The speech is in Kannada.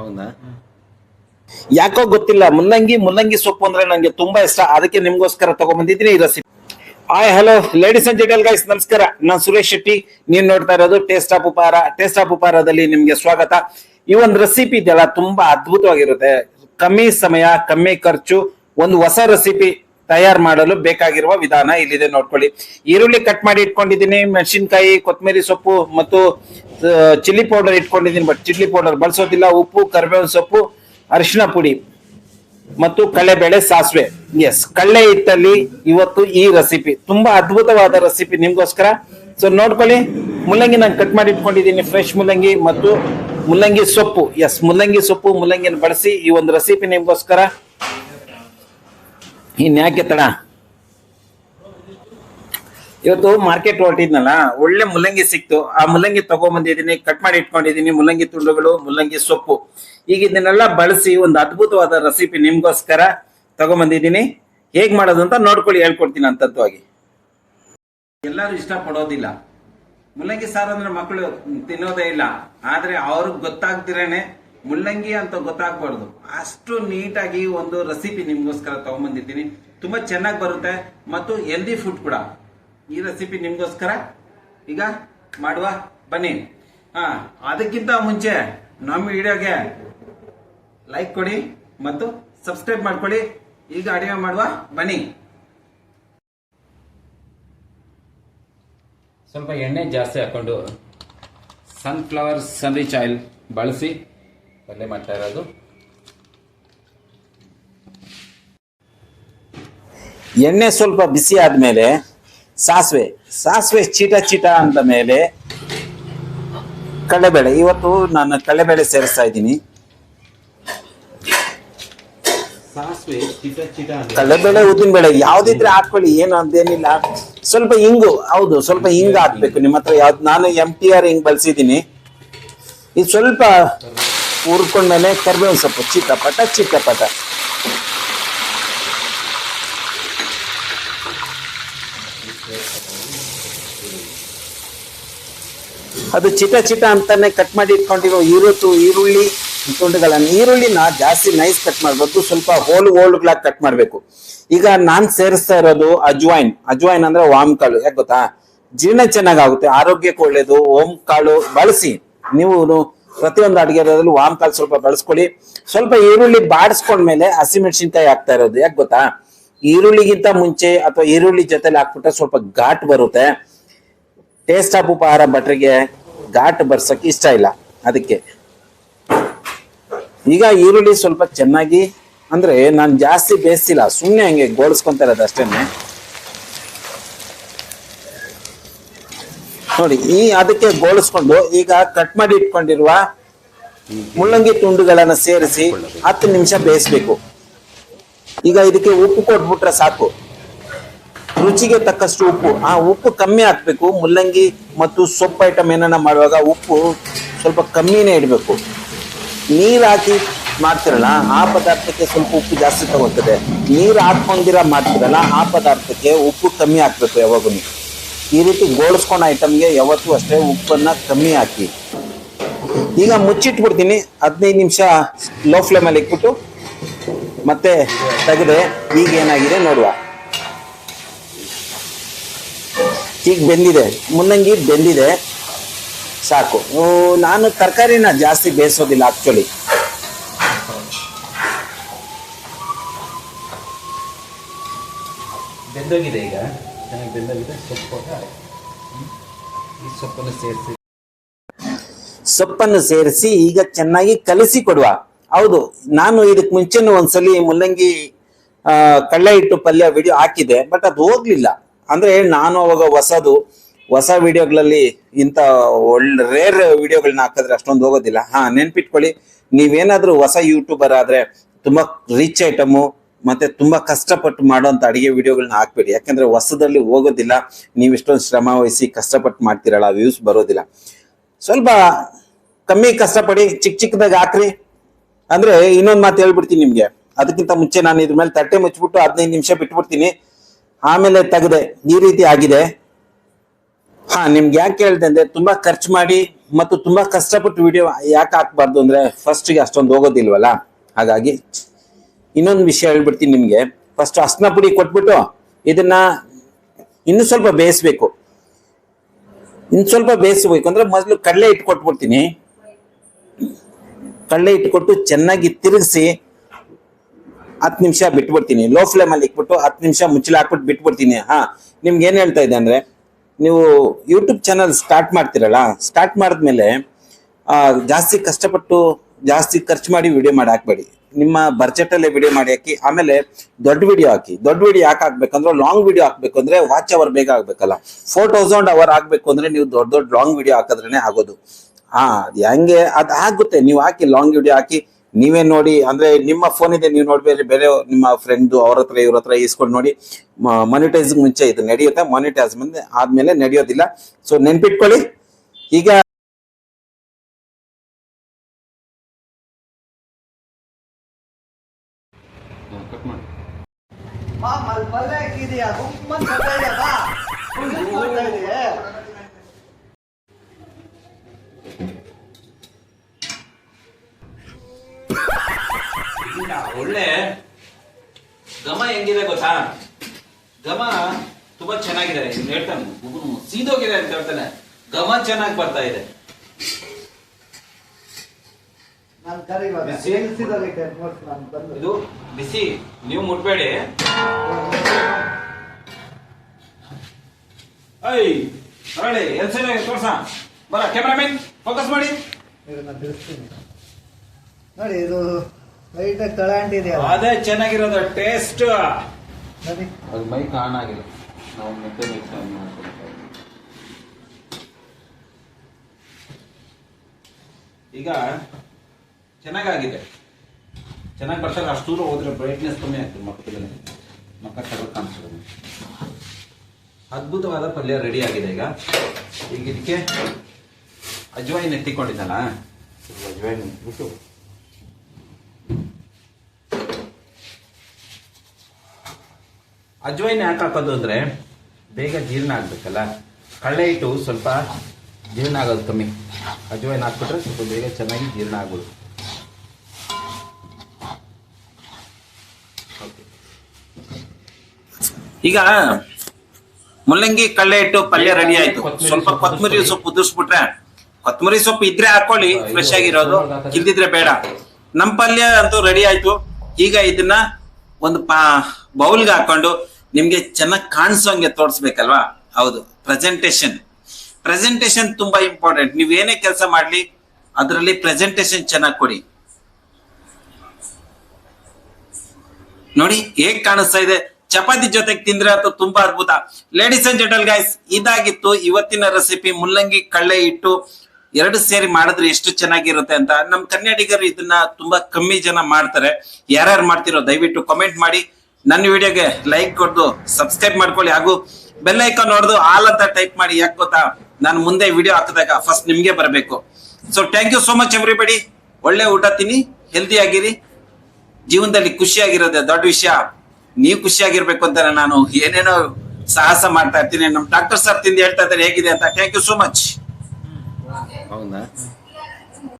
ಹೌದಾ? ಯಾಕೋ ಗೊತ್ತಿಲ್ಲ. ಮುಲ್ಲಂಗಿ ಮುಲ್ಲಂಗಿ ಸೊಪ್ಪು ಅಂದ್ರೆ ನಂಗೆ ತುಂಬಾ ಇಷ್ಟ. ಅದಕ್ಕೆ ನಿಮ್ಗೋಸ್ಕರ ತಗೊಂಡ್ಬಂದಿದ್ದೀನಿ ಈ recipe hi hello ladies and gentle guys ನಮಸ್ಕಾರ. ನಾನು ಸುರೇಶ್ ಶೆಟ್ಟಿ. ನೀನ್ ನೋಡ್ತಾ ಇರೋದು ಟೇಸ್ಟ್ ಆಫ್ ಉಪಹಾರ ಟೇಸ್ಟ್ ಆಫ್ ಉಪಹಾರದಲ್ಲಿ ನಿಮ್ಗೆ ಸ್ವಾಗತ. ಈ ಒಂದು ರೆಸಿಪಿ ಇದೆಯಲ್ಲ, ತುಂಬಾ ಅದ್ಭುತವಾಗಿರುತ್ತೆ. ಕಮ್ಮಿ ಸಮಯ, ಕಮ್ಮಿ ಖರ್ಚು, ಒಂದು ಹೊಸ ರೆಸಿಪಿ ತಯಾರು ಮಾಡಲು ಬೇಕಾಗಿರುವ ವಿಧಾನ ಇಲ್ಲಿದೆ, ನೋಡ್ಕೊಳ್ಳಿ. ಈರುಳ್ಳಿ ಕಟ್ ಮಾಡಿ ಇಟ್ಕೊಂಡಿದ್ದೀನಿ, ಮೆಣಸಿನ್ಕಾಯಿ ಕೊತ್ತಂಬರಿ ಸೊಪ್ಪು ಮತ್ತು ಚಿಲ್ಲಿ ಪೌಡರ್ ಇಟ್ಕೊಂಡಿದ್ದೀನಿ ಬಟ್ ಚಿಲ್ಲಿ ಪೌಡರ್ ಬಳಸೋದಿಲ್ಲ. ಉಪ್ಪು, ಕರಿಬೇವಿನ ಸೊಪ್ಪು ಅರಿಶಿನ ಪುಡಿ ಮತ್ತು ಕಡಲೆಬೇಳೆ ಸಾಸಿವೆ. ಎಸ್ ಕಳ್ಳೆ ಹಿಟ್ಟಲ್ಲಿ ಇವತ್ತು ಈ ರೆಸಿಪಿ ತುಂಬಾ ಅದ್ಭುತವಾದ ರೆಸಿಪಿ ನಿಮ್ಗೋಸ್ಕರ. ಸೊ ನೋಡ್ಕೊಳ್ಳಿ. ಮುಲ್ಲಂಗಿ ನಾನು ಕಟ್ ಮಾಡಿ ಇಟ್ಕೊಂಡಿದ್ದೀನಿ ಫ್ರೆಶ್ ಮುಲ್ಲಂಗಿ ಮತ್ತು ಮುಲ್ಲಂಗಿ ಸೊಪ್ಪು. ಎಸ್ ಮುಲ್ಲಂಗಿ ಸೊಪ್ಪು, ಮುಲ್ಲಂಗಿನ ಬಳಸಿ ಈ ಒಂದು ರೆಸಿಪಿ ನಿಮ್ಗೋಸ್ಕರ. ಇನ್ಯಾಕೆ ತಡ ಇವತ್ತು ಮಾರ್ಕೆಟ್ ಹೊರಟಿದ್ನಲ್ಲ, ಒಳ್ಳೆ ಮುಲ್ಲಂಗಿ ಸಿಕ್ತು. ಆ ಮುಲ್ಲಂಗಿ ತಗೊಂಬಂದಿದ್ದೀನಿ ಕಟ್ ಮಾಡಿ ಇಟ್ಕೊಂಡಿದ್ದೀನಿ, ಮುಲ್ಲಂಗಿ ತುಂಡುಗಳು, ಮುಲ್ಲಂಗಿ ಸೊಪ್ಪು. ಈಗ ಇದನ್ನೆಲ್ಲ ಬಳಸಿ ಒಂದು ಅದ್ಭುತವಾದ ರೆಸಿಪಿ ನಿಮ್ಗೋಸ್ಕರ ತಗೊಂಬಂದಿದ್ದೀನಿ. ಹೇಗ್ ಮಾಡೋದು ಅಂತ ನೋಡ್ಕೊಳ್ಳಿ, ಹೇಳ್ಕೊಡ್ತೀನಿ ಅಂತತ್ವಾಗಿ ಎಲ್ಲರೂ ಇಷ್ಟ ಪಡೋದಿಲ್ಲ ಮುಲ್ಲಂಗಿ ಸಾರು ಅಂದ್ರೆ ಮಕ್ಕಳು ತಿನ್ನೋದೇ ಇಲ್ಲ. ಆದ್ರೆ ಅವ್ರಿಗೆ ಗೊತ್ತಾಗ್ತಿರೇನೆ ಮುಲ್ಲಂಗಿ ಅಂತ ಗೊತ್ತಾಗ್ಬಾರ್ದು. ಅಷ್ಟು ನೀಟಾಗಿ ಒಂದು ರೆಸಿಪಿ ನಿಮ್ಗೋಸ್ಕರ ತಗೊಂಬಂದಿದ್ದೀನಿ. ತುಂಬಾ ಚೆನ್ನಾಗಿ ಬರುತ್ತೆ ಮತ್ತು ಹೆಲ್ದಿ ಫುಡ್ ಕೂಡ. ಈ ರೆಸಿಪಿ ನಿಮ್ಗೋಸ್ಕರ ಈಗ ಮಾಡುವ. ಬನ್ನಿ. ಹಾ, ಅದಕ್ಕಿಂತ ಮುಂಚೆ ನಮ್ಮ ವಿಡಿಯೋಗೆ ಲೈಕ್ ಕೊಡಿ ಮತ್ತು ಸಬ್ಸ್ಕ್ರೈಬ್ ಮಾಡ್ಕೊಳ್ಳಿ. ಈಗ ಅಡಿಗೆ ಮಾಡುವ. ಬನ್ನಿ. ಸ್ವಲ್ಪ ಎಣ್ಣೆ ಜಾಸ್ತಿ ಹಾಕೊಂಡು ಸನ್ಫ್ಲವರ್ ಸನ್ರಿಚ್ ಆಯಿಲ್ ಬಳಸಿ. ಪಲ್ಯ ಮಾಡ್ತಾ ಇರೋದು. ಎಣ್ಣೆ ಸ್ವಲ್ಪ ಬಿಸಿ ಆದ್ಮೇಲೆ ಸಾಸಿವೆ. ಸಾಸಿವೆ ಚೀಟ ಚೀಟ ಅಂದ ಮೇಲೆ ಕಡಲೆಬೇಳೆ. ಇವತ್ತು ನಾನು ಕಡಲೆಬೇಳೆ ಸೇರಿಸ್ತಾ ಇದ್ದೀನಿ. ಕಡಲೆಬೇಳೆ ಉದ್ದಿನಬೇಳೆ ಯಾವ್ದಿದ್ರೆ ಹಾಕೊಳ್ಳಿ ಏನು ಅಂತೇನಿಲ್ಲ ಸ್ವಲ್ಪ ಹಿಂಗು ಹೌದು ಸ್ವಲ್ಪ ಹಿಂಗ್ ಹಾಕ್ಬೇಕು. ನಿಮ್ಮ ಹತ್ರ ಯಾವ್ದು ನಾನು ಎಂ ಟಿ ಆರ್ ಹಿಂಗ್ ಬಳಸಿದ್ದೀನಿ. ಇದು ಸ್ವಲ್ಪ ಹುರ್ಕೊಂಡ್ಮೇಲೆ ಕರ್ಬೇವಿನ ಸೊಪ್ಪು ಚಿಕ್ಕಪಟ ಚಿಕ್ಕಪಟ ಅದು ಚಿಟ ಚಿಟ ಅಂತಾನೆ ಕಟ್ ಮಾಡಿ ಇಟ್ಕೊಂಡಿರೋ ಈರುತ್ತು, ಈರುಳ್ಳಿ ತುಂಡುಗಳನ್ನ ಈರುಳ್ಳಿನ ಜಾಸ್ತಿ ನೈಸ್ ಕಟ್ ಮಾಡ್ಬೋದು ಸ್ವಲ್ಪ ಹೋಲ್ ಹೋಲ್ಗಳಾಗಿ ಕಟ್ ಮಾಡ್ಬೇಕು. ಈಗ ನಾನ್ ಸೇರಿಸ್ತಾ ಇರೋದು ಅಜ್ವಾಯಿನ್. ಅಜ್ವಾಯಿನ್ ಅಂದ್ರೆ ವಾಮ್ ಕಾಳು, ಯಾಕೆ ಗೊತ್ತಾ? ಜೀರ್ಣ ಚೆನ್ನಾಗಾಗುತ್ತೆ ಆರೋಗ್ಯಕ್ಕೆ ಒಳ್ಳೇದು, ಓಂ ಕಾಳು ಬಳಸಿ. ನೀವು ಪ್ರತಿಯೊಂದು ಅಡಿಗೆದಲ್ಲಿ ವಾಮ್ ಕಾಲ್ ಸ್ವಲ್ಪ ಬಳಸ್ಕೊಳ್ಳಿ. ಸ್ವಲ್ಪ ಈರುಳ್ಳಿ ಬಾಡಿಸ್ಕೊಂಡ್ಮೇಲೆ ಹಸಿಮೆಣಸಿನ್ಕಾಯಿ ಹಾಕ್ತಾ ಇರೋದು. ಯಾಕೆ ಗೊತ್ತಾ? ಈರುಳ್ಳಿಗಿಂತ ಮುಂಚೆ ಅಥವಾ ಈರುಳ್ಳಿ ಜೊತೆಲಿ ಹಾಕ್ಬಿಟ್ರೆ ಸ್ವಲ್ಪ ಘಾಟ್ ಬರುತ್ತೆ. ಟೇಸ್ಟ್ ಆಫ್ ಉಪಹಾರ ಭಟ್ರಿಗೆ ಘಾಟ್ ಬರ್ಸಕ್ ಇಷ್ಟ ಇಲ್ಲ. ಅದಕ್ಕೆ ಈಗ ಈರುಳ್ಳಿ ಸ್ವಲ್ಪ ಚೆನ್ನಾಗಿ ಅಂದ್ರೆ ನಾನು ಜಾಸ್ತಿ ಬೇಯಿಸಿಲ್ಲ ಸುಮ್ಮನೆ ಹಂಗೆ ಗೋಳಿಸ್ಕೊಂತ ಇರೋದು ಅಷ್ಟೇನೆ. ನೋಡಿ, ಈ ಅದಕ್ಕೆ ಗೋಳಿಸ್ಕೊಂಡು ಈಗ ಕಟ್ ಮಾಡಿ ಇಟ್ಕೊಂಡಿರುವ ಮುಳ್ಳಂಗಿ ತುಂಡುಗಳನ್ನ ಸೇರಿಸಿ ಹತ್ತು ನಿಮಿಷ ಬೇಯಿಸ್ಬೇಕು. ಈಗ ಇದಕ್ಕೆ ಉಪ್ಪು ಕೊಟ್ಬಿಟ್ರೆ ಸಾಕು. ರುಚಿಗೆ ತಕ್ಕಷ್ಟು ಉಪ್ಪು. ಆ ಉಪ್ಪು ಕಮ್ಮಿ ಹಾಕ್ಬೇಕು. ಮುಲ್ಲಂಗಿ ಮತ್ತು ಸೊಪ್ಪು ಐಟಮ್ ಏನನ್ನ ಮಾಡುವಾಗ ಉಪ್ಪು ಸ್ವಲ್ಪ ಕಮ್ಮಿನೇ ಇಡಬೇಕು. ನೀರು ಹಾಕಿ ಮಾಡ್ತಿರಲ್ಲ, ಆ ಪದಾರ್ಥಕ್ಕೆ ಸ್ವಲ್ಪ ಉಪ್ಪು ಜಾಸ್ತಿ ತಗೋತದೆ ನೀರು ಹಾಕೊಂಡಿರ ಮಾಡ್ತಿರಲ್ಲ, ಆ ಪದಾರ್ಥಕ್ಕೆ ಉಪ್ಪು ಕಮ್ಮಿ ಹಾಕ್ಬೇಕು ಯಾವಾಗೂ ಈ ರೀತಿ ಗೋಳಿಸ್ಕೊಂಡ ಐಟಮ್ಗೆ ಯಾವತ್ತೂ ಅಷ್ಟೇ ಉಪ್ಪನ್ನ ಕಮ್ಮಿ ಹಾಕಿ. ಈಗ ಮುಚ್ಚಿಟ್ಬಿಡ್ತೀನಿ, ಹದಿನೈದು ನಿಮಿಷ ಲೋ ಫ್ಲೇಮಲ್ಲಿ ಇಟ್ಬಿಟ್ಟು ಮತ್ತೆ ತೆಗೆದೆ ಈಗ ಏನಾಗಿದೆ ನೋಡುವ. ಈಗ ಬೆಂದಿದೆ, ಮುನ್ನಂಗಿ ಬೆಂದಿದೆ, ಸಾಕು. ನಾನು ತರಕಾರಿನ ಜಾಸ್ತಿ ಬೇಯಿಸೋದಿಲ್ಲ ಆಕ್ಚುಲಿ ಬೆಂದೋಗಿದೆ ಈಗ. ಚೆನ್ನಾಗಿ ಸೊಪ್ಪು. ಈ ಸೊಪ್ಪನ್ನು ಸೇರಿಸಿ ಸೊಪ್ಪನ್ನು ಸೇರಿಸಿ ಈಗ ಚೆನ್ನಾಗಿ ಕಲಸಿ ಕೊಡುವ ಹೌದು, ನಾನು ಇದಕ್ಕೆ ಮುಂಚೆನೂ ಒಂದ್ಸಲಿ ಮುಲ್ಲಂಗಿ ಕಳ್ಳೆ ಇಟ್ಟು ಪಲ್ಯ ವಿಡಿಯೋ ಹಾಕಿದೆ ಬಟ್ ಅದು ಹೋಗ್ಲಿಲ್ಲ ಅಂದ್ರೆ ನಾನು ಅವಾಗ ಹೊಸದು, ಹೊಸ ವಿಡಿಯೋಗಳಲ್ಲಿ ಇಂಥ ಒಳ್ಳೆ ರೇರ್ ವಿಡಿಯೋಗಳನ್ನ ಹಾಕಿದ್ರೆ ಅಷ್ಟೊಂದು ಹೋಗೋದಿಲ್ಲ ಹಾ, ನೆನ್ಪಿಟ್ಕೊಳ್ಳಿ, ನೀವೇನಾದ್ರೂ ಹೊಸ ಯೂಟ್ಯೂಬರ್ ಆದ್ರೆ ತುಂಬಾ ರಿಚ್ ಐಟಮು ಮತ್ತೆ ತುಂಬಾ ಕಷ್ಟಪಟ್ಟು ಮಾಡುವಂತ ಅಡಿಗೆ ವಿಡಿಯೋಗಳನ್ನ ಹಾಕ್ಬೇಡಿ. ಯಾಕಂದ್ರೆ ಹೊಸದಲ್ಲಿ ಹೋಗೋದಿಲ್ಲ, ನೀವು ಇಷ್ಟೊಂದು ಶ್ರಮ ವಹಿಸಿ ಕಷ್ಟಪಟ್ಟು ಮಾಡ್ತಿರಲ್ಲ ವ್ಯೂಸ್ ಬರೋದಿಲ್ಲ. ಸ್ವಲ್ಪ ಕಮ್ಮಿ ಕಷ್ಟಪಡಿ ಚಿಕ್ಕ ಚಿಕ್ಕದಾಗಿ ಹಾಕ್ರಿ. ಅಂದ್ರೆ ಇನ್ನೊಂದು ಮಾತು ಹೇಳ್ಬಿಡ್ತೀನಿ ನಿಮ್ಗೆ. ಅದಕ್ಕಿಂತ ಮುಂಚೆ ನಾನು ಇದ್ರ ಮೇಲೆ ತಟ್ಟೆ ಮುಚ್ಚಿಬಿಟ್ಟು ಹದಿನೈದು ನಿಮಿಷ ಬಿಟ್ಬಿಡ್ತೀನಿ. ಆಮೇಲೆ ತೆಗೆದೆ, ಈ ರೀತಿ ಆಗಿದೆ. ಹಾ, ನಿಮ್ಗೆ ಯಾಕೆ ಹೇಳ್ದೆ ಅಂದ್ರೆ ತುಂಬಾ ಖರ್ಚು ಮಾಡಿ ಮತ್ತು ತುಂಬಾ ಕಷ್ಟಪಟ್ಟು ವಿಡಿಯೋ ಯಾಕೆ ಹಾಕ್ಬಾರ್ದು ಅಂದ್ರೆ ಫಸ್ಟ್ಗೆ ಅಷ್ಟೊಂದು ಹೋಗೋದಿಲ್ವಲ್ಲ? ಹಾಗಾಗಿ ಇನ್ನೊಂದು ವಿಷಯ ಹೇಳ್ಬಿಡ್ತೀನಿ ನಿಮಗೆ. ಫಸ್ಟ್ ಅಸ್ನ ಪುಡಿ ಕೊಟ್ಬಿಟ್ಟು ಇದನ್ನ ಇನ್ನು ಸ್ವಲ್ಪ ಬೇಯಿಸ್ಬೇಕು. ಇನ್ನು ಸ್ವಲ್ಪ ಬೇಯಿಸ್ಬೇಕು. ಅಂದ್ರೆ ಮೊದಲು ಕಡಲೆ ಹಿಟ್ಟು ಕೊಟ್ಬಿಡ್ತೀನಿ. ಕಡಲೆ ಹಿಟ್ಟು ಕೊಟ್ಟು ಚೆನ್ನಾಗಿ ತಿರುಗಿಸಿ ಹತ್ತು ನಿಮಿಷ ಬಿಟ್ಬಿಡ್ತೀನಿ. ಲೋ ಫ್ಲೇಮ್ ಅಲ್ಲಿ ಇಟ್ಬಿಟ್ಟು ಹತ್ತು ನಿಮಿಷ ಮುಚ್ಚಲ ಹಾಕ್ಬಿಟ್ಟು ಬಿಟ್ಬಿಡ್ತೀನಿ. ಹಾ, ನಿಮ್ಗೆ ಏನು ಹೇಳ್ತಾ ಇದೆ ಅಂದರೆ, ನೀವು ಯೂಟ್ಯೂಬ್ ಚಾನಲ್ ಸ್ಟಾರ್ಟ್ ಮಾಡ್ತೀರಲ್ಲ ಸ್ಟಾರ್ಟ್ ಮಾಡಿದ್ಮೇಲೆ ಜಾಸ್ತಿ ಕಷ್ಟಪಟ್ಟು ಜಾಸ್ತಿ ಖರ್ಚು ಮಾಡಿ ವಿಡಿಯೋ ಮಾಡಿ ಹಾಕ್ಬೇಡಿ. ನಿಮ್ಮ ಬರ್ಜೆಟ್ ಅಲ್ಲೇ ವಿಡಿಯೋ ಮಾಡಿ ಹಾಕಿ, ಆಮೇಲೆ ದೊಡ್ಡ ವಿಡಿಯೋ ಹಾಕಿ. ದೊಡ್ಡ ವಿಡಿಯೋ ಯಾಕೆ ಹಾಕ್ಬೇಕಂದ್ರೆ ಲಾಂಗ್ ವಿಡಿಯೋ ಹಾಕ್ಬೇಕು ಅಂದ್ರೆ ವಾಚ್ ಅವರ್ ಬೇಗ ಆಗ್ಬೇಕಲ್ಲ. ಫೋರ್ ತೌಸಂಡ್ ಅವರ್ ಆಗ್ಬೇಕು ಅಂದ್ರೆ ನೀವು ದೊಡ್ಡ ದೊಡ್ಡ ಲಾಂಗ್ ವಿಡಿಯೋ ಹಾಕಿದ್ರೇನೆ ಆಗೋದು. ಹಾ, ಹೆಂಗೆ ಅದ್ ಆಗುತ್ತೆ. ನೀವು ಹಾಕಿ ಲಾಂಗ್ ವಿಡಿಯೋ ಹಾಕಿ, ನೀವೇ ನೋಡಿ, ಅಂದ್ರೆ ನಿಮ್ಮ ಫೋನ್ ಇದೆ, ನೀವು ನೋಡ್ಬೇಡಿ ಬೇರೆ ನಿಮ್ಮ ಫ್ರೆಂಡ್ ಅವ್ರ ಹತ್ರ, ಇವ್ರ ಹತ್ರ ಇಸ್ಕೊಂಡು ನೋಡಿ ಮಾನಿಟೈಸ್ ಮುಂಚೆ ಇದು ನಡೆಯುತ್ತೆ. ಮಾನಿಟೈಸ್ ಮುಂದೆ ಆದ್ಮೇಲೆ ನಡೆಯೋದಿಲ್ಲ. ಸೊ ನೆನ್ಪಿಟ್ಕೊಳ್ಳಿ. ಈಗ ಕಟ್ ಮಾಡಿ. ಬಾ ಮಲ್ ಪಲ್ಲೆ ಹಾಕಿದೀಯಾ? ಗುಮ್ಮನ್ ಬರ್ತಾ ಇದೆಯಾ? ಗುಮ್ಮನ್ ಬರ್ತಾ ಇದೆಯಾ ಒಳ್ಳೆ. ಗಮ ಹೆಂಗಿದೆ ಗೊತ್ತಾ? ಗಮ ತುಂಬಾ ಚೆನ್ನಾಗಿದೆ. ಹೇಳ್ತಾನೆ ಸೀದೋಗಿದೆ ಅಂತ ಹೇಳ್ತಾನೆ. ಗಮ ಚೆನ್ನಾಗಿ ಬರ್ತಾ ಇದೆ ನಾನು ಕರಿವಾಗ ಬಿಸಿ? ಸೇಲ್ಸಿದೋಗೈತೆ ನೋಡ್ ನಾನು ಬಂದು ಇದು ಬಿಸಿ. ನೀವು ಮುಟ್ಬೇಡಿ. ಐ ಹೊರಳಿ ಎಲ್ ಸರಿ ತೋರ್ಸ. ಬರ ಕ್ಯಾಮ್ರಾಮನ್ ಫೋಕಸ್ ಮಾಡಿ. ಇದನ್ನ ತಿಳಿಸ್ತೀನಿ ನೋಡಿ ಇದು ಲೈಟ್ ತಳಾಂಡಿದೆ ಅದೇ ಚೆನ್ನಾಗಿರೋದು ಟೇಸ್ಟ್ ನೋಡಿ ಅದು ಮೈಕ್ ಆನ್ ಆಗಿಲ್ಲ. ನಾವು ಮತ್ತೆ ಈಗ ಚೆನ್ನಾಗಾಗಿದೆ. ಚೆನ್ನಾಗಿ ಬರ್ತಾರೆ ಅಷ್ಟು ದೂರ ಹೋದ್ರೆ ಬ್ರೈಟ್ನೆಸ್ ಕಮ್ಮಿ ಆಗ್ತದೆ ಮಕ್ಕಳಿಗೆ ಮಕ್ಕ ಕಲರ್ ಕಾಣಿಸ್ತದೆ ಅದ್ಭುತವಾದ ಪಲ್ಯ ರೆಡಿ ಆಗಿದೆ ಈಗ. ಈಗ ಇದಕ್ಕೆ ಅಜ್ವಾಯಿನ್ ಎತ್ತಿಕೊಂಡಿದ್ದಾನ ಅಜ್ವಾಯಿನ್ ಬಿಟ್ಟು ಅಜ್ವಾಯಿನ್ ಯಾಕೆ ಹಾಕೋದು ಅಂದ್ರೆ ಬೇಗ ಜೀರ್ಣ ಆಗಬೇಕಲ್ಲ. ಕಳ್ಳೆ ಇಟ್ಟು ಸ್ವಲ್ಪ ಜೀರ್ಣ ಆಗೋದು ಕಮ್ಮಿ. ಅಜ್ವಾಯಿನ್ ಹಾಕ್ಬಿಟ್ರೆ ಸ್ವಲ್ಪ ಬೇಗ ಚೆನ್ನಾಗಿ ಜೀರ್ಣ ಆಗ್ಬೋದು. ಈಗ ಮುಲ್ಲಂಗಿ ಕಳ್ಳೆ ಇಟ್ಟು ಪಲ್ಯ ರೆಡಿ ಆಯ್ತು. ಸ್ವಲ್ಪ ಕೊತ್ತಂಬರಿ ಸೊಪ್ಪು ಉದುರ್ಸ್ಬಿಟ್ರೆ ಕೊತ್ತಂಬರಿ ಸೊಪ್ಪು ಇದ್ರೆ ಹಾಕೊಳ್ಳಿ ಫ್ರೆಶ್ ಆಗಿರೋದು. ಇಲ್ದಿದ್ರೆ ಬೇಡ. ನಮ್ ಪಲ್ಯ ಅಂತೂ ರೆಡಿ ಆಯ್ತು. ಈಗ ಇದನ್ನ ಒಂದು ಪಾ, ಬೌಲ್ಗೆ ಹಾಕೊಂಡು ನಿಮ್ಗೆ ಚೆನ್ನಾಗಿ ಕಾಣಿಸೋಂಗೆ ತೋರಿಸ್ಬೇಕಲ್ವಾ? ಹೌದು. ಪ್ರೆಸೆಂಟೇಶನ್ ಪ್ರೆಸೆಂಟೇಶನ್ ತುಂಬಾ ಇಂಪಾರ್ಟೆಂಟ್ ನೀವ್ ಏನೇ ಕೆಲಸ ಮಾಡ್ಲಿ, ಅದರಲ್ಲಿ ಪ್ರೆಸೆಂಟೇಶನ್ ಚೆನ್ನಾಗಿ ಕೊಡಿ. ನೋಡಿ, ಹೇಗ್ ಕಾಣಿಸ್ತಾ ಇದೆ? ಚಪಾತಿ ಜೊತೆಗೆ ತಿಂದ್ರೆ ಅಂತ ತುಂಬಾ ಅದ್ಭುತ. ಲೇಡೀಸ್ ಅಂಡ್ ಜೆಂಟಲ್ ಗಾಯ್ಸ್ ಇದಾಗಿತ್ತು ಇವತ್ತಿನ ರೆಸಿಪಿ ಮುಲ್ಲಂಗಿ ಕಳ್ಳೆ ಇಟ್ಟು ಎರಡು ಸೇರಿ ಮಾಡಿದ್ರೆ ಎಷ್ಟು ಚೆನ್ನಾಗಿರುತ್ತೆ ಅಂತ. ನಮ್ಮ ಕನ್ನಡಿಗರು ಇದನ್ನ ತುಂಬಾ ಕಮ್ಮಿ ಜನ ಮಾಡ್ತಾರೆ. ಯಾರ್ಯಾರು ಮಾಡ್ತಿರೋ ದಯವಿಟ್ಟು ಕಮೆಂಟ್ ಮಾಡಿ. ನನ್ನ ವಿಡಿಯೋಗೆ ಲೈಕ್ ಕೊಡ್ದು ಸಬ್ಸ್ಕ್ರೈಬ್ ಮಾಡ್ಕೊಳ್ಳಿ. ಹಾಗೂ ಬೆಲ್ ಐಕಾನ್ ನೋಡಿದು ಆಲ್ ಅಂತ ಟೈಪ್ ಮಾಡಿ. ಯಾಕೆ ಗೊತ್ತಾ? ನಾನು ಮುಂದೆ ವಿಡಿಯೋ ಹಾಕಿದಾಗ ಫಸ್ಟ್ ನಿಮ್ಗೆ ಬರಬೇಕು. So thank you so much everybody ಒಳ್ಳೆ ಊಟ ತಿನ್ನಿ ಹೆಲ್ದಿ ಆಗಿರಿ. ಜೀವನದಲ್ಲಿ ಖುಷಿಯಾಗಿರೋದೇ ದೊಡ್ಡ ವಿಷಯ. ನೀವು ಖುಷಿಯಾಗಿರ್ಬೇಕು ಅಂತ ನಾನು ಏನೇನೋ ಸಾಹಸ ಮಾಡ್ತಾ ಇರ್ತೀನಿ. ನಮ್ಮ ಡಾಕ್ಟರ್ ಸರ್ ತಿಂದು ಹೇಳ್ತಾ ಇದ್ದಾರೆ, ಹೇಗಿದೆ ಅಂತ. Thank you so much